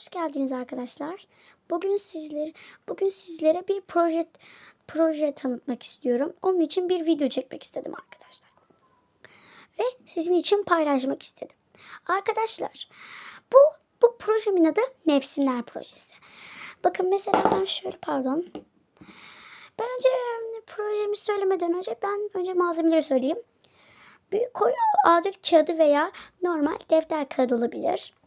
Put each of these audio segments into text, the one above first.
Hoş geldiniz arkadaşlar. Bugün sizler bugün sizlere bir proje proje tanıtmak istiyorum. Onun için bir video çekmek istedim arkadaşlar. Ve sizin için paylaşmak istedim. Arkadaşlar, bu bu projemin adı Mevsimler Projesi. Bakın mesela ben şöyle pardon. Ben önce projemi söylemeden önce ben önce malzemeleri söyleyeyim. Büyük koy A4 kağıdı veya normal defter kağıdı olabilir.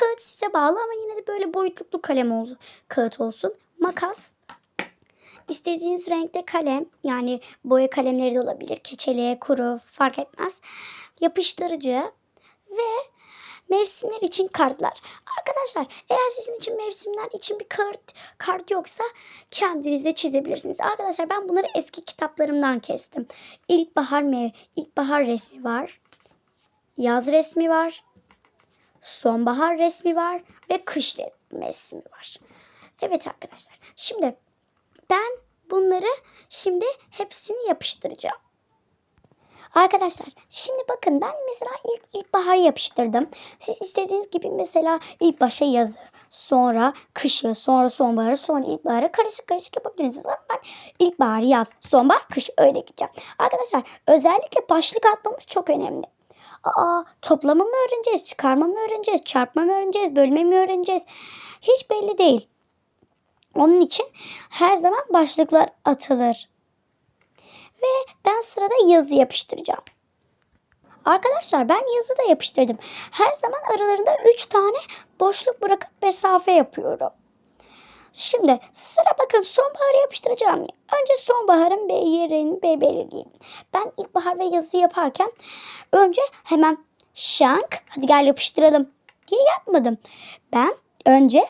Kağıt size bağlı ama yine de böyle boyutluklu kalem olsun, kağıt olsun. Makas, istediğiniz renkte kalem yani boya kalemleri de olabilir. Keçeli, kuru fark etmez. Yapıştırıcı ve mevsimler için kartlar. Arkadaşlar eğer sizin için mevsimler için bir kart, kart yoksa kendiniz de çizebilirsiniz. Arkadaşlar ben bunları eski kitaplarımdan kestim. İlkbahar mev, ilkbahar resmi var. Yaz resmi var sonbahar resmi var ve kış resmi var. Evet arkadaşlar. Şimdi ben bunları şimdi hepsini yapıştıracağım. Arkadaşlar şimdi bakın ben mesela ilk ilkbaharı yapıştırdım. Siz istediğiniz gibi mesela ilk başa yazı, sonra kışı, sonra sonbaharı, sonra ilkbaharı karışık karışık yapabilirsiniz. Ama ben ilkbaharı yaz, sonbahar, kış öyle gideceğim. Arkadaşlar özellikle başlık atmamız çok önemli. Aa, toplama mı öğreneceğiz, çıkarma mı öğreneceğiz, çarpma mı öğreneceğiz, bölme mi öğreneceğiz? Hiç belli değil. Onun için her zaman başlıklar atılır. Ve ben sırada yazı yapıştıracağım. Arkadaşlar ben yazı da yapıştırdım. Her zaman aralarında 3 tane boşluk bırakıp mesafe yapıyorum. Şimdi sıra bakın sonbaharı yapıştıracağım. Önce sonbaharın B yerini B belirleyeyim. Ben ilkbahar ve yazı yaparken önce hemen şank hadi gel yapıştıralım diye yapmadım. Ben önce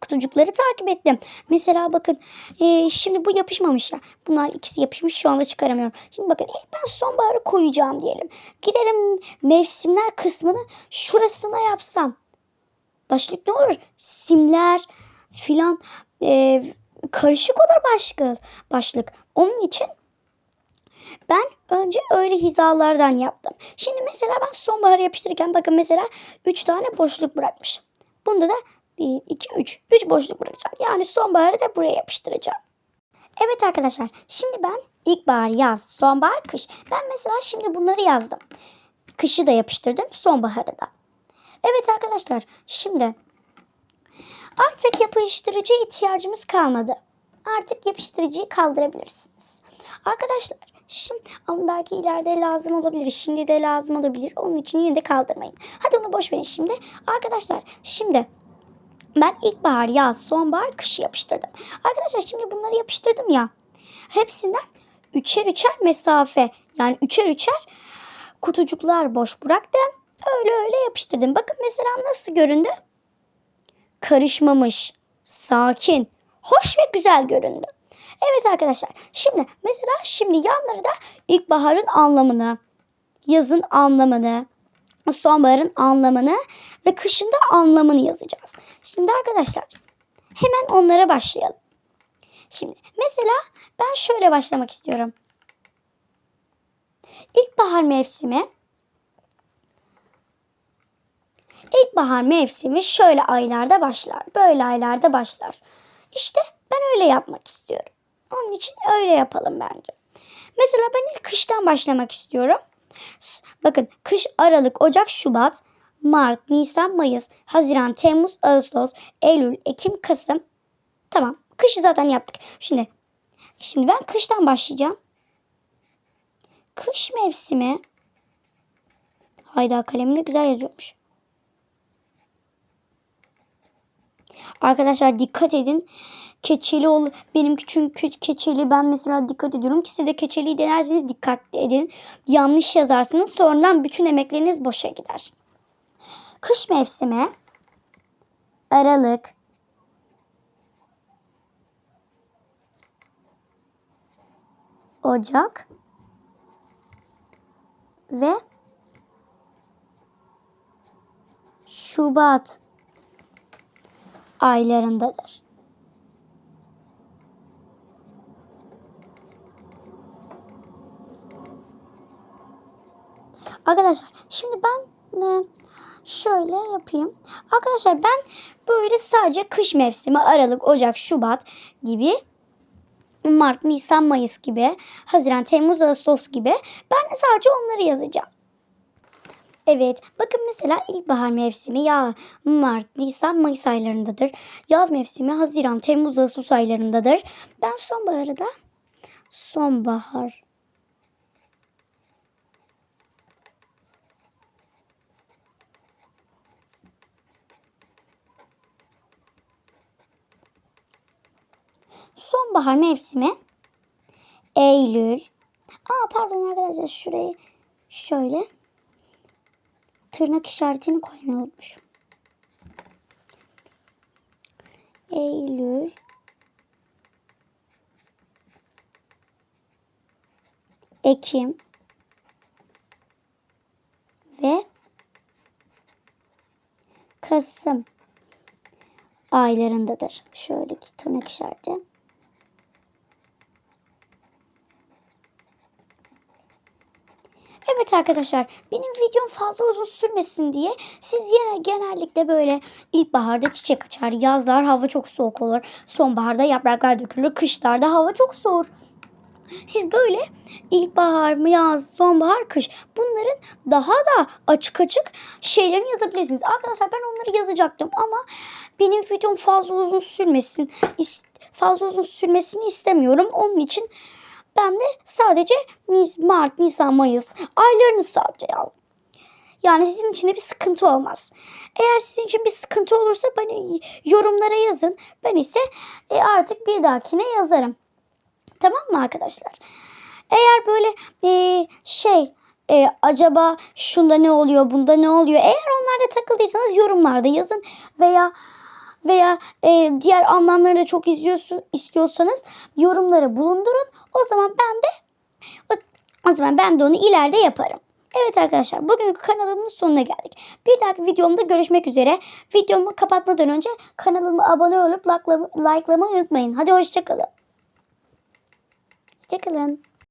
kutucukları takip ettim. Mesela bakın e, şimdi bu yapışmamış ya. Bunlar ikisi yapışmış şu anda çıkaramıyorum. Şimdi bakın ilk ben sonbaharı koyacağım diyelim. Gidelim mevsimler kısmını şurasına yapsam. Başlık ne olur? Simler filan e, karışık olur başlık. başlık. Onun için ben önce öyle hizalardan yaptım. Şimdi mesela ben sonbaharı yapıştırırken bakın mesela 3 tane boşluk bırakmışım. Bunda da 1, 2, 3. 3 boşluk bırakacağım. Yani sonbaharı da buraya yapıştıracağım. Evet arkadaşlar şimdi ben ilkbahar, yaz, sonbahar, kış. Ben mesela şimdi bunları yazdım. Kışı da yapıştırdım, sonbaharı da. Evet arkadaşlar şimdi artık yapıştırıcıya ihtiyacımız kalmadı. Artık yapıştırıcıyı kaldırabilirsiniz. Arkadaşlar şimdi ama belki ileride lazım olabilir. Şimdi de lazım olabilir. Onun için yine de kaldırmayın. Hadi onu boş verin şimdi. Arkadaşlar şimdi ben ilkbahar, yaz, sonbahar, kış yapıştırdım. Arkadaşlar şimdi bunları yapıştırdım ya. Hepsinden üçer üçer mesafe yani üçer üçer kutucuklar boş bıraktım. Öyle öyle yapıştırdım. Bakın mesela nasıl göründü? Karışmamış, sakin, hoş ve güzel göründü. Evet arkadaşlar şimdi mesela şimdi yanları da ilkbaharın anlamını, yazın anlamını, sonbaharın anlamını ve kışın da anlamını yazacağız. Şimdi arkadaşlar hemen onlara başlayalım. Şimdi mesela ben şöyle başlamak istiyorum. İlkbahar mevsimi İlkbahar mevsimi şöyle aylarda başlar. Böyle aylarda başlar. İşte ben öyle yapmak istiyorum. Onun için öyle yapalım bence. Mesela ben ilk kıştan başlamak istiyorum. Bakın kış Aralık, Ocak, Şubat, Mart, Nisan, Mayıs, Haziran, Temmuz, Ağustos, Eylül, Ekim, Kasım. Tamam. Kışı zaten yaptık. Şimdi şimdi ben kıştan başlayacağım. Kış mevsimi. Hayda kalemle güzel yazıyormuş. Arkadaşlar dikkat edin. Keçeli ol benimki çünkü keçeli ben mesela dikkat ediyorum ki siz de keçeliyi denerseniz dikkatli edin. Yanlış yazarsınız sonradan bütün emekleriniz boşa gider. Kış mevsimi Aralık Ocak ve Şubat aylarındadır. Arkadaşlar şimdi ben e, şöyle yapayım. Arkadaşlar ben böyle sadece kış mevsimi Aralık, Ocak, Şubat gibi Mart, Nisan, Mayıs gibi, Haziran, Temmuz, Ağustos gibi ben de sadece onları yazacağım. Evet, bakın mesela ilkbahar mevsimi ya Mart, Nisan, Mayıs aylarındadır. Yaz mevsimi Haziran, Temmuz, Ağustos aylarındadır. Ben sonbaharı da sonbahar sonbahar mevsimi Eylül. Aa pardon arkadaşlar şurayı şöyle tırnak işaretini koymayı unutmuşum. Eylül Ekim ve Kasım aylarındadır. Şöyle ki tırnak işareti. Evet arkadaşlar benim videom fazla uzun sürmesin diye siz yine genellikle böyle ilkbaharda çiçek açar, yazlar hava çok soğuk olur, sonbaharda yapraklar dökülür, kışlarda hava çok soğur. Siz böyle ilkbahar yaz, sonbahar, kış bunların daha da açık açık şeylerini yazabilirsiniz. Arkadaşlar ben onları yazacaktım ama benim videom fazla uzun sürmesin, fazla uzun sürmesini istemiyorum. Onun için ben de sadece Nis, Mart, Nisan, Mayıs aylarını sadece yazdım. Yani sizin için de bir sıkıntı olmaz. Eğer sizin için bir sıkıntı olursa bana yorumlara yazın. Ben ise e, artık bir dahakine yazarım. Tamam mı arkadaşlar? Eğer böyle e, şey e, acaba şunda ne oluyor bunda ne oluyor? Eğer onlarda takıldıysanız yorumlarda yazın veya veya e, diğer anlamları da çok izliyorsun, istiyorsanız yorumlara bulundurun. O zaman ben de o, o zaman ben de onu ileride yaparım. Evet arkadaşlar bugünkü kanalımın sonuna geldik. Bir dahaki videomda görüşmek üzere. Videomu kapatmadan önce kanalıma abone olup likelamayı unutmayın. Hadi hoşçakalın. Hoşçakalın.